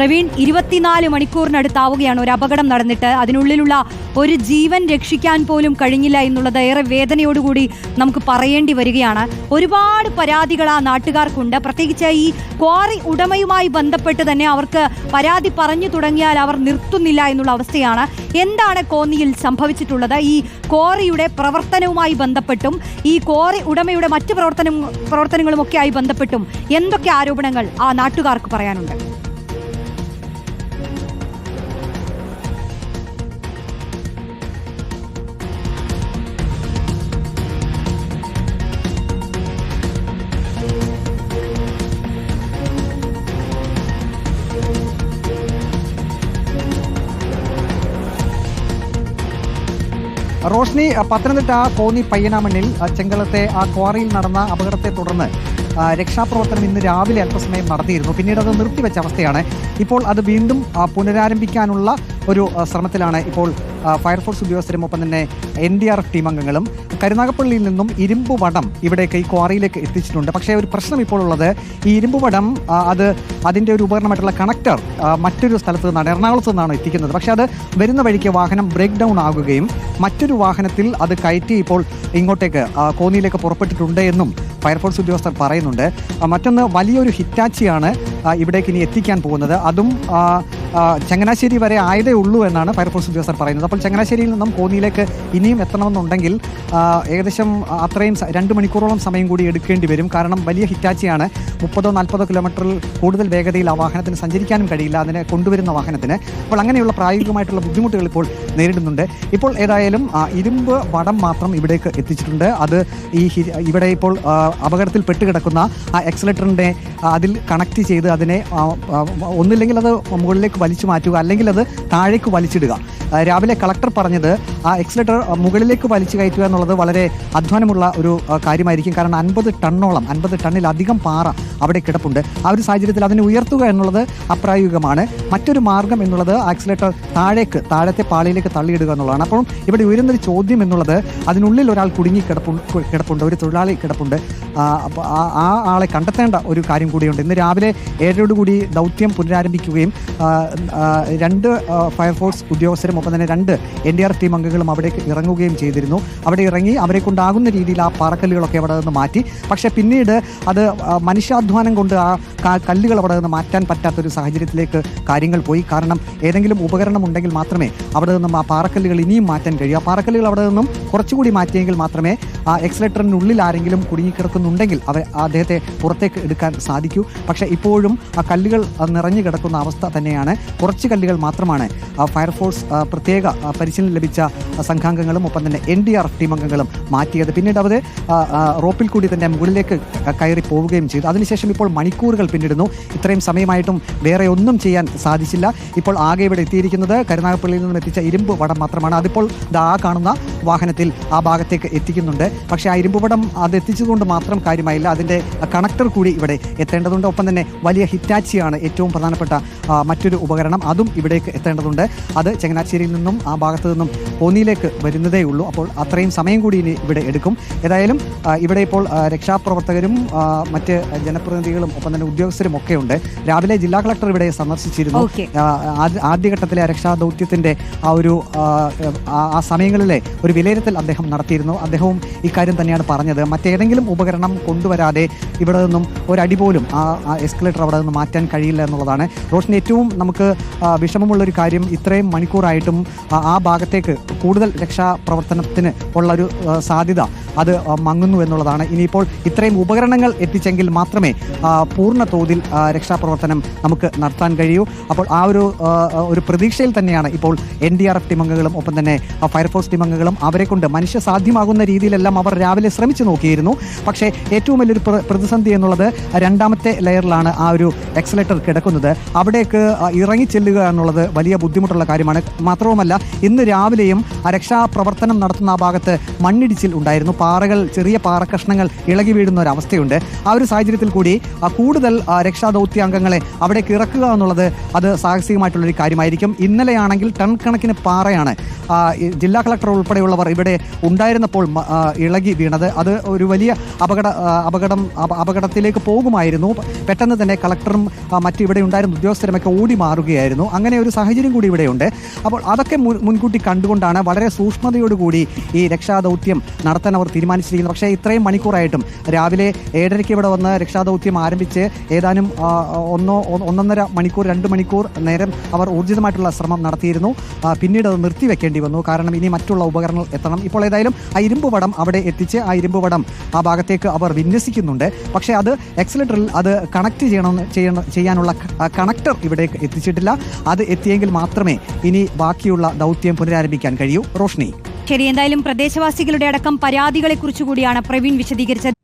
പ്രവീൺ ഇരുപത്തിനാല് മണിക്കൂറിനടുത്താവുകയാണ് ഒരു അപകടം നടന്നിട്ട്. അതിനുള്ളിലുള്ള ഒരു ജീവൻ രക്ഷിക്കാൻ പോലും കഴിഞ്ഞില്ല എന്നുള്ളത് ഏറെ വേദനയോടുകൂടി നമുക്ക് പറയേണ്ടി വരികയാണ്. ഒരുപാട് പരാതികൾ ആ നാട്ടുകാർക്കുണ്ട്. പ്രത്യേകിച്ച് ഈ ക്വാറി ഉടമയുമായി ബന്ധപ്പെട്ട് തന്നെ അവർക്ക് പരാതി പറഞ്ഞു തുടങ്ങിയാൽ അവർ നിർത്തുന്നില്ല എന്നുള്ള അവസ്ഥയാണ്. എന്താണ് കോന്നിയിൽ സംഭവിച്ചിട്ടുള്ളത്? ഈ ക്വാറിയുടെ പ്രവർത്തനവുമായി ബന്ധപ്പെട്ടും ഈ ക്വാറി ഉടമയുടെ മറ്റ് പ്രവർത്തനം പ്രവർത്തനങ്ങളുമൊക്കെയായി ബന്ധപ്പെട്ടും എന്തൊക്കെ ആരോപണങ്ങൾ ആ നാട്ടുകാർക്ക് പറയാനുണ്ട്? റോഷ്നി പത്തനംതിട്ട കോന്നി പയ്യനാമണ്ണിൽ ചെങ്കളത്തെ ആ ക്വാറിയിൽ നടന്ന അപകടത്തെ തുടർന്ന് രക്ഷാപ്രവർത്തനം ഇന്ന് രാവിലെ അല്പസമയം നടത്തിയിരുന്നു. പിന്നീട് അത് നിർത്തിവെച്ച അവസ്ഥയാണ്. ഇപ്പോൾ അത് വീണ്ടും പുനരാരംഭിക്കാനുള്ള ഒരു ശ്രമത്തിലാണ് ഇപ്പോൾ ഫയർഫോഴ്സ് ഉദ്യോഗസ്ഥരും ഒപ്പം തന്നെ N D R F team അംഗങ്ങളും കരുനാഗപ്പള്ളിയിൽ നിന്നും ഇരുമ്പ് വടം ഇവിടേക്ക് ഈ ക്വാറിയിലേക്ക് എത്തിച്ചിട്ടുണ്ട്. പക്ഷേ ഒരു പ്രശ്നം ഇപ്പോൾ ഉള്ളത് ഈ ഇരുമ്പ് വടം അത് അതിന്റെ ഒരു ഉപകരണമായിട്ടുള്ള കണക്ടർ മറ്റൊരു സ്ഥലത്ത് നിന്നാണ് എറണാകുളത്ത് നിന്നാണ് എത്തിക്കുന്നത്. പക്ഷേ അത് വരുന്ന വഴിക്ക് വാഹനം ബ്രേക്ക് ഡൗൺ ആകുകയും മറ്റൊരു വാഹനത്തിൽ അത് കയറ്റി ഇപ്പോൾ ഇങ്ങോട്ടേക്ക് കോന്നിയിലേക്ക് പുറപ്പെട്ടിട്ടുണ്ട് എന്നും ഫയർഫോഴ്സ് ഉദ്യോഗസ്ഥർ പറയുന്നുണ്ട്. മറ്റൊന്ന് വലിയൊരു ഹിറ്റാച്ചിയാണ് ഇവിടേക്ക് ഇനി എത്തിക്കാൻ പോകുന്നത്. അതും ചങ്ങനാശ്ശേരി വരെ ആയതേ ഉള്ളൂ എന്നാണ് ഫയർഫോഴ്സ് ഉദ്യോഗസ്ഥർ പറയുന്നത്. അപ്പോൾ ചങ്ങനാശ്ശേരിയിൽ നിന്നും കോന്നിയിലേക്ക് ഇനിയും എത്തണമെന്നുണ്ടെങ്കിൽ ഏകദേശം അത്രയും രണ്ട് മണിക്കൂറോളം സമയം കൂടി എടുക്കേണ്ടി വരും. കാരണം വലിയ ഹിറ്റാച്ചിയാണ്. മുപ്പതോ നാൽപ്പതോ കിലോമീറ്ററിൽ കൂടുതൽ വേഗതയിൽ ആ വാഹനത്തിന് സഞ്ചരിക്കാനും കഴിയില്ല. അതിനെ കൊണ്ടുവരുന്ന വാഹനത്തിന്. അപ്പോൾ അങ്ങനെയുള്ള പ്രായോഗികമായിട്ടുള്ള ബുദ്ധിമുട്ടുകൾ ഇപ്പോൾ നേരിടുന്നുണ്ട്. ഇപ്പോൾ ഏതായാലും ഇരുമ്പ് വടം മാത്രം ഇവിടേക്ക് എത്തിച്ചിട്ടുണ്ട്. അത് ഈ ഇവിടെ ഇപ്പോൾ അപകടത്തിൽ പെട്ടുകിടക്കുന്ന ആ എക്സലേറ്ററിന്റെ അതിൽ കണക്ട് ചെയ്ത് അതിനെ ഒന്നില്ലെങ്കിൽ അത് മുകളിലേക്ക് വലിച്ചു മാറ്റുക അല്ലെങ്കിൽ അത് താഴേക്ക് വലിച്ചിടുക. രാവിലെ കളക്ടർ പറഞ്ഞത് ആ എക്സലേറ്റർ മുകളിലേക്ക് വലിച്ചു കയറ്റുക എന്നുള്ളത് വളരെ അധ്വാനമുള്ള ഒരു കാര്യമായിരിക്കും. കാരണം അൻപത് ടണ്ണോളം അൻപത് ടണ്ണിലധികം പാറ അവിടെ കിടപ്പുണ്ട്. ആ ഒരു സാഹചര്യത്തിൽ അതിനെ ഉയർത്തുക എന്നുള്ളത് അപ്രായോഗികമാണ്. മറ്റൊരു മാർഗം എന്നുള്ളത് ആക്സിലേറ്റർ താഴേക്ക് താഴത്തെ പാളിയിലേക്ക് തള്ളിയിടുക എന്നുള്ളതാണ്. അപ്പോൾ ഇവിടെ ഉയരുന്നൊരു ചോദ്യം എന്നുള്ളത് അതിനുള്ളിൽ ഒരാൾ കുടുങ്ങി കിടപ്പു കിടപ്പുണ്ട് ഒരു തൊഴിലാളി കിടപ്പുണ്ട്. ആ, ആളെ കണ്ടെത്തേണ്ട ഒരു കാര്യം കൂടിയുണ്ട്. ഇന്ന് രാവിലെ ഏഴരോടുകൂടി ദൗത്യം പുനരാരംഭിക്കുകയും രണ്ട് ഫയർഫോഴ്സ് ഉദ്യോഗസ്ഥരും ഒപ്പം തന്നെ രണ്ട് എൻ ഡി ആർ ടീം അംഗങ്ങളും അവിടേക്ക് ഇറങ്ങുകയും ചെയ്തിരുന്നു. അവിടെ ഇറങ്ങി അവരെ കൊണ്ടാകുന്ന രീതിയിൽ ആ പാറക്കല്ലുകളൊക്കെ അവിടെ നിന്ന് മാറ്റി. പക്ഷേ പിന്നീട് അത് മനുഷ്യാധ്വാനം കൊണ്ട് ആ കല്ലുകൾ അവിടെ നിന്ന് മാറ്റാൻ പറ്റാത്തൊരു സാഹചര്യത്തിലേക്ക് കാര്യങ്ങൾ പോയി. കാരണം ഏതെങ്കിലും ഉപകരണം ഉണ്ടെങ്കിൽ മാത്രമേ അവിടെ നിന്നും ആ പാറക്കല്ലുകൾ ഇനിയും മാറ്റാൻ കഴിയൂ. ആ പാറക്കല്ലുകൾ അവിടെ നിന്നും കുറച്ചുകൂടി മാറ്റിയെങ്കിൽ മാത്രമേ ആ എക്സലേറ്ററിനുള്ളിൽ ആരെങ്കിലും കുടുങ്ങിക്കിടക്കുന്നുണ്ടെങ്കിൽ അവ അദ്ദേഹത്തെ പുറത്തേക്ക് എടുക്കാൻ സാധിക്കൂ. പക്ഷേ ഇപ്പോഴും ആ കല്ലുകൾ നിറഞ്ഞു കിടക്കുന്ന അവസ്ഥ തന്നെയാണ്. കുറച്ച് കല്ലുകൾ മാത്രമാണ് ഫയർഫോഴ്സ് പ്രത്യേക പരിശീലനം ലഭിച്ച സംഘാംഗങ്ങളും ഒപ്പം തന്നെ N D R F team അംഗങ്ങളും മാറ്റിയത്. പിന്നീട് അവർ റോപ്പിൽ കൂടി തന്നെ മുകളിലേക്ക് കയറി പോവുകയും ചെയ്തു. അതിനുശേഷം ഇപ്പോൾ മണിക്കൂറുകൾ പിന്നിടുന്നു. ഇത്രയും സമയമായിട്ടും വേറെ ഒന്നും ചെയ്യാൻ സാധിച്ചില്ല. ഇപ്പോൾ ആകെ ഇവിടെ എത്തിയിരിക്കുന്നത് കരുനാഗപ്പള്ളിയിൽ നിന്നും എത്തിച്ച ഇരുമ്പ് വടം മാത്രമാണ്. അതിപ്പോൾ ആ കാണുന്ന വാഹനത്തിൽ ആ ഭാഗത്തേക്ക് എത്തിക്കുന്നുണ്ട്. പക്ഷേ ആ ഇരുമ്പ് വടം അത് എത്തിച്ചതുകൊണ്ട് മാത്രം കാര്യമായില്ല. അതിന്റെ കണക്ടർ കൂടി ഇവിടെ എത്തേണ്ടതുണ്ട്. ഒപ്പം തന്നെ വലിയ ഹിറ്റാച്ചിയാണ് ഏറ്റവും പ്രധാനപ്പെട്ട മറ്റൊരു ഉപകരണം. അതും ഇവിടേക്ക് എത്തേണ്ടതുണ്ട്. അത് ചങ്ങനാശ്ശേരിയിൽ നിന്നും ആ ഭാഗത്തു നിന്നും കോന്നിയിലേക്ക് വരുന്നതേ ഉള്ളൂ. അപ്പോൾ അത്രയും സമയം കൂടി ഇനി ഇവിടെ എടുക്കും. ഏതായാലും ഇവിടെ ഇപ്പോൾ രക്ഷാപ്രവർത്തകരും മറ്റ് ജനപ്രതിനിധികളും ഒപ്പം തന്നെ ഉദ്യോഗസ്ഥരും ഒക്കെ ഉണ്ട് രാവിലെ ജില്ലാ കളക്ടർ ഇവിടെ സന്ദർശിച്ചിരുന്നു. ആദ്യഘട്ടത്തിലെ രക്ഷാ ദൗത്യത്തിന്റെ ആ ഒരു ആ, സമയങ്ങളിലെ ഒരു വിലയിരുത്തൽ അദ്ദേഹം നടത്തിയിരുന്നു. അദ്ദേഹവും ഇക്കാര്യം തന്നെയാണ് പറഞ്ഞത്. മറ്റേതെങ്കിലും ഉപകരണം കൊണ്ടുവരാതെ ഇവിടെ നിന്നും ഒരടി പോലും ആ എസ്കലേറ്റർ അവിടെ നിന്ന് മാറ്റാൻ കഴിയില്ല എന്നുള്ളതാണ്. റോഷൻ ഏറ്റവും നമുക്ക് വിഷമമുള്ളൊരു കാര്യം ഇത്രയും മണിക്കൂറായിട്ടും ആ- ഭാഗത്തേക്ക് കൂടുതൽ രക്ഷാപ്രവർത്തനത്തിന് ഉള്ള ഒരു സാധ്യത അത് മങ്ങുന്നു എന്നുള്ളതാണ്. ഇനിയിപ്പോൾ ഇത്രയും ഉപകരണങ്ങൾ എത്തിച്ചെങ്കിൽ മാത്രമേ പൂർണ തോതിൽ രക്ഷാപ്രവർത്തനം നമുക്ക് നടത്താൻ കഴിയൂ. അപ്പോൾ ആ ഒരു ഒരു പ്രതീക്ഷയിൽ തന്നെയാണ് ഇപ്പോൾ എൻ ഡി ആർ എഫ് ടീമംഗങ്ങളും ഒപ്പം തന്നെ ഫയർഫോഴ്സ് ടീമംഗങ്ങളും അവരെ കൊണ്ട് മനുഷ്യ സാധ്യമാകുന്ന രീതിയിലെല്ലാം അവർ രാവിലെ ശ്രമിച്ചു നോക്കിയിരുന്നു. പക്ഷേ ഏറ്റവും വലിയൊരു പ്രതിസന്ധി എന്നുള്ളത് രണ്ടാമത്തെ ലെയറിലാണ് ആ ഒരു എക്സലേറ്റർ കിടക്കുന്നത്. അവിടേക്ക് ഇറങ്ങിച്ചെല്ലുക ഇറങ്ങി ചെല്ലുക എന്നുള്ളത് വലിയ ബുദ്ധിമുട്ടുള്ള കാര്യമാണ്. മാത്രവുമല്ല ഇന്ന് രാവിലെയും രക്ഷാപ്രവർത്തനം നടത്തുന്ന ആ ഭാഗത്ത് മണ്ണിടിച്ചിൽ ഉണ്ടായിരുന്നു. പാറകൾ ചെറിയ പാറക്കഷ്ണങ്ങൾ ഇളകി വീഴുന്ന ഒരു അവസ്ഥയുണ്ട്. ആ ഒരു സാഹചര്യത്തിൽ കൂടി കൂടുതൽ രക്ഷാദൗത്യാംഗങ്ങളെ അവിടേക്ക് ഇറക്കുക എന്നുള്ളത് അത് സാഹസികമായിട്ടുള്ളൊരു കാര്യമായിരിക്കും. ഇന്നലെയാണെങ്കിൽ ടൺ കണക്കിന് പാറയാണ് ജില്ലാ കളക്ടർ ഉൾപ്പെടെയുള്ളവർ ഇവിടെ ഉണ്ടായിരുന്നപ്പോൾ ഇളകി വീണത്. അത് ഒരു വലിയ അപകട അപകടം അപകടത്തിലേക്ക് പോകുമായിരുന്നു. പെട്ടെന്ന് തന്നെ കളക്ടറും മറ്റു ഇവിടെ ഉണ്ടായിരുന്ന ഉദ്യോഗസ്ഥരുമൊക്കെ ഓടി മാറുകയായിരുന്നു. അങ്ങനെ ഒരു സാഹചര്യം കൂടി ഇവിടെയുണ്ട്. അപ്പോൾ അതൊക്കെ മുൻകൂട്ടി കണ്ടുകൊണ്ടാണ് വളരെ സൂക്ഷ്മതയോടുകൂടി ഈ രക്ഷാദൗത്യം നടത്താൻ അവർ തീരുമാനിച്ചിരിക്കുന്നത് പക്ഷേ ഇത്രയും മണിക്കൂറായിട്ടും രാവിലെ ഏഴരയ്ക്ക് ഇവിടെ വന്ന് രക്ഷാദൗത്യം ആരംഭിച്ച് ഏതാനും ഒന്നോ ഒന്നൊന്നര മണിക്കൂർ രണ്ട് മണിക്കൂർ നേരം അവർ ഊർജിതമായിട്ടുള്ള ശ്രമം നടത്തിയിരുന്നു. പിന്നീട് അത് നിർത്തിവെക്കേണ്ടി വന്നു. കാരണം ഇനി മറ്റുള്ള ഉപകരണങ്ങൾ എത്തണം. ഇപ്പോൾ ഏതായാലും ആ ഇരുമ്പ് വടം അവിടെ എത്തിച്ച് ആ ഇരുമ്പ് വടം ആ ഭാഗത്തേക്ക് അവർ വിന്യസിക്കുന്നുണ്ട്. പക്ഷേ അത് എക്സലേറ്ററിൽ അത് കണക്ട് ചെയ്യണം ചെയ്യണം ചെയ്യാനുള്ള കണക്ടർ ഇവിടെ എത്തിച്ചിട്ടില്ല. അത് എത്തിയെങ്കിൽ മാത്രമേ ഇനി ബാക്കിയുള്ള ദൗത്യം പുനരാരംഭിക്കാൻ കഴിയൂ. റോഷ്നി. ശരി എന്തായാലും പ്രദേശവാസികളുടെ അടക്കം പരാതികളെ കുറിച്ചുകൂടിയാണ് പ്രവീൺ വിശദീകരിച്ചത്.